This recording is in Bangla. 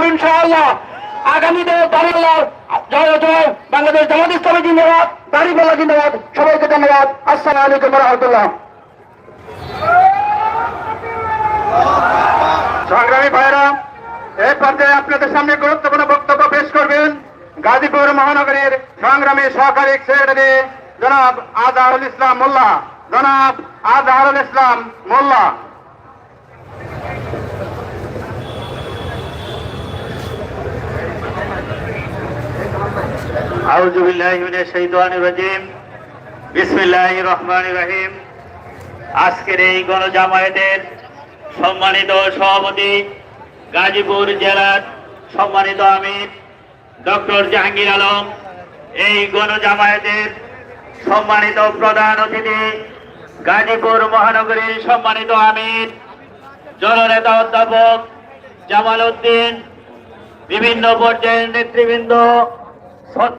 করব ইনশাআল্লাহ। আগামীতে বাংলা জয় জয়। বাংলাদেশ জামাত ইসলামী জিন্দাবাদ দারিমেলা জিন্দাবাদ। সবাইকে ধন্যবাদ। আসসালামু আলাইকুম রহমতুল্লাহ। সংগ্রামী ভাইরা এই পর্যায়ে আপনাদের সামনে গুরুত্বপূর্ণ বক্তব্য পেশ করবেন গাজীপুর মহানগরীর সংগ্রামী সহকারী সেক্রেটারি জনাব আজহারুল ইসলাম মোল্লা। জনাব আজহারুল ইসলাম মোল্লা। أعوذ بالله من الشيطان الرجيم بسم الله الرحمن الرحيم আজকের এই গণজামায়াতের সম্মানিত সভাপতি গাজীপুর জেলার সম্মানিত আমির ডক্টর জাহাঙ্গীর আলম এই গণজামায়াতের সম্মানিত প্রধান অতিথি গাজীপুর মহানগরীর সম্মানিত আমির জননেতা অধ্যাপক জামাল উদ্দিন বিভিন্ন পর্যায়ের নেতৃবৃন্দ